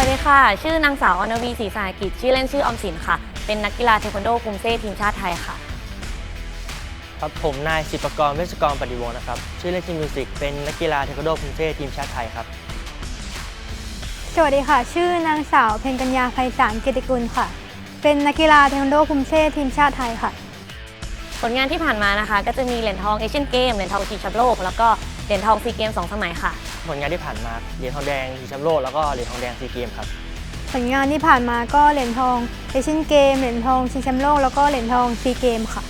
วัสดีค่ะ ชื่อนางสาวอนวีศรีสาหกิจ ชื่อเล่นชื่อออมสินค่ะ เป็นนักกีฬาเทควันโดคุมเซ่ทีมชาติไทยค่ะ ครับผมนายศิปกรเวชกรปฏิวงศ์นะครับ ชื่อเล่นชื่อมิวสิก เป็นนักกีฬาเทควันโดคุมเซ่ทีมชาติไทยครับ สวัสดีค่ะ ชื่อนางสาวเพ็ญกัญญาไพศาลเกยรติกุลค่ะ เป็นนักกีฬาเทควันโดคุมเช่ทีมชาติไทยค่ะ ผลงานที่ผ่านมานะคะ ก็จะมีเหรียญทองเอเชียนเกม เหรียญทองชิงแชมป์โลก แล้วก็เหรียญทองซีเกมสองสมัยค่ะ ผลงานที่ผ่านมาเหรียญทองแดงชิงแชมป์โลกแล้วก็เหรียญทองแดงซีเกมครับผลงานที่ผ่านมาก็เหรียญทองเอเชียนเกมเหรียญทองชิงแชมป์โลกแล้วก็เหรียญทองซีเกมค่ะ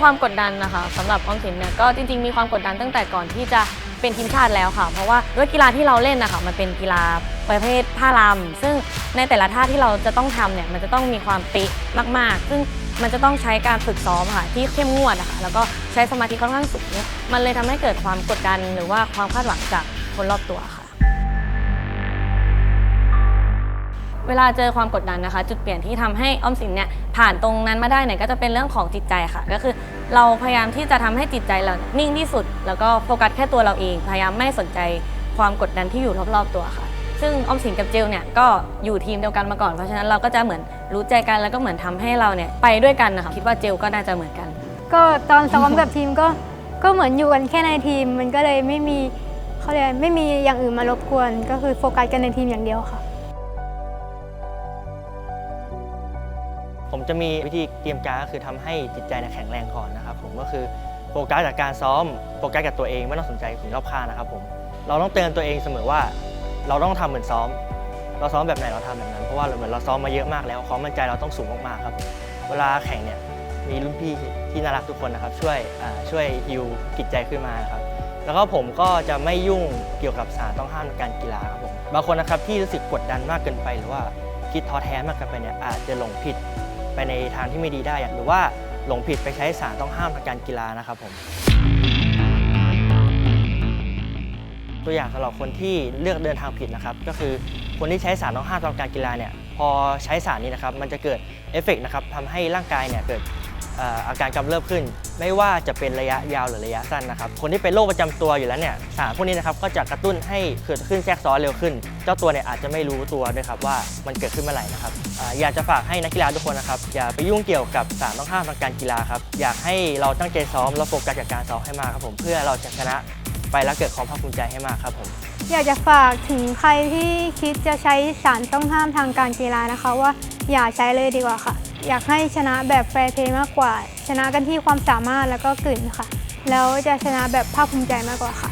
ความกดดันนะคะสำหรับออมสินเนี่ยก็จริง ๆ มีความกดดันตั้งแต่ก่อนที่จะเป็นทีมชาติแล้วค่ะ เพราะว่าด้วยกีฬาที่เราเล่นนะคะมันเป็นกีฬาประเภทท่ารำซึ่งในแต่ละท่าที่เราจะต้องทำเนี่ยมันจะต้องมีความเป๊ะมาก ๆ ซึ่ง มันจะต้องใช้การฝึกซ้อมค่ะที่เข้มงวดนะคะแล้วก็ใช้สมาธิค่อนข้างสูง มันเลยทำให้เกิดความกดดัน หรือว่าความคาดหวังจากคนรอบตัวค่ะ เวลาเจอความกดดันนะคะ จุดเปลี่ยนที่ทำให้ออมสินเนี่ยผ่านตรงนั้นมาได้เนี่ยก็จะเป็นเรื่องของจิตใจค่ะ ก็คือเราพยายามที่จะทำให้จิตใจเรานิ่งที่สุด แล้วก็โฟกัสแค่ตัวเราเอง พยายามไม่สนใจความกดดันที่อยู่รอบๆตัวค่ะ ซึ่งออมสินกับเจลเนี่ยก็อยู่ทีมเดียวกันมาก่อน เพราะฉะนั้นเราก็จะเหมือนรู้ใจกันแล้วก็เหมือนทำให้เราเนี่ยไปด้วยกันนะคะคิดว่าเจลก็น่าจะเหมือนกัน ก็ตอนซ้อมกับทีมก็ก็เหมือนอยู่กันแค่ในทีม มันก็เลยไม่มีเขาเรียกอะไรไม่มีอย่างอื่นมารบกวน ก็คือโฟกัสกันในทีมอย่างเดียวค่ะ ผมจะมีวิธีเตรียมการก็คือทำให้จิตใจเนี่ยแข็งแรงก่อนนะครับผมก็คือโฟกัสกับการซ้อมโฟกัสกับตัวเองไม่ต้องสนใจสิ่งรอบข้างนะครับผมเราต้องเตือนตัวเองเสมอว่า เราต้องทำเหมือนซ้อม เราซ้อมแบบไหนเราทำแบบนั้น เพราะว่าเหมือนเราซ้อมมาเยอะมากแล้วความมั่นใจเราต้องสูงมากๆครับ เวลาแข่งเนี่ยมีรุ่นพี่ที่น่ารักทุกคนนะครับ ช่วยช่วยฮิวจิตใจขึ้นมาครับแล้วก็ผมก็จะไม่ยุ่งเกี่ยวกับสารต้องห้ามในการกีฬาครับผมบางคนนะครับที่รู้สึกกดดันมากเกินไป หรือว่าคิดท้อแท้มากเกินไปเนี่ยอาจจะหลงผิดไปในทางที่ไม่ดีได้หรือว่าหลงผิดไปใช้สารต้องห้ามทางการกีฬานะครับผม ตัวอย่างสำหรับคนที่เลือกเดินทางผิดนะครับ ก็คือคนที่ใช้สารต้องห้ามทางการกีฬาเนี่ยพอใช้สารนี้นะครับมันจะเกิดเอฟเฟกต์นะครับทำให้ร่างกายเนี่ยเกิดอาการกำเริบขึ้น ไม่ว่าจะเป็นระยะยาวหรือระยะสั้นนะครับ คนที่เป็นโรคประจำตัวอยู่แล้วเนี่ยสารพวกนี้นะครับก็จะกระตุ้นให้เกิดขึ้นแทรกซ้อนเร็วขึ้น เจ้าตัวเนี่ยอาจจะไม่รู้ตัวด้วยครับว่ามันเกิดขึ้นเมื่อไหร่นะครับออยากจะฝากให้นักกีฬาทุกคนนะครับอย่าไปยุ่งเกี่ยวกับสารต้องห้ามทางการกีฬาครับอยากให้เราตั้งใจซ้อมและโฟกัสกับการซ้อมให้มากครับผมเพื่อเราจะชนะ ไปและเกิดความภาคภูมิใจให้มากครับผม อยากจะฝากถึงใครที่คิดจะใช้สารต้องห้ามทางการกีฬานะคะว่าอย่าใช้เลยดีกว่าค่ะ อยากให้ชนะแบบแฟร์เพลย์มากกว่า ชนะกันที่ความสามารถแล้วก็กลิ่นค่ะ แล้วจะชนะแบบภาคภูมิใจมากกว่าค่ะ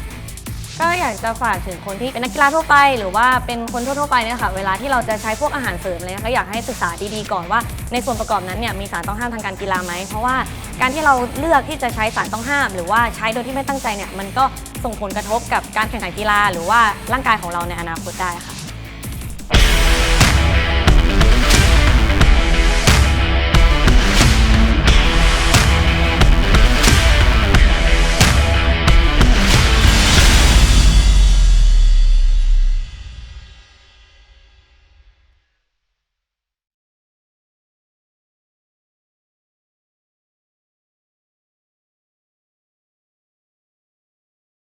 ก็อยากจะฝากถึงคนที่เป็นนักกีฬาทั่วไป หรือว่าเป็นคนทั่วๆไปเนี่ยค่ะเวลาที่เราจะใช้พวกอาหารเสริมอะไรเงี้ยก็อยากให้ศึกษาดีๆก่อนว่า ในส่วนประกอบนั้นเนี่ยมีสารต้องห้ามทางการกีฬาไหมเพราะว่าการที่เราเลือกที่จะใช้สารต้องห้าม หรือว่าใช้โดยที่ไม่ตั้งใจเนี่ยมันก็ ส่งผลกระทบกับการแข่งขันกีฬา หรือว่าร่างกายของเราในอนาคตได้ค่ะ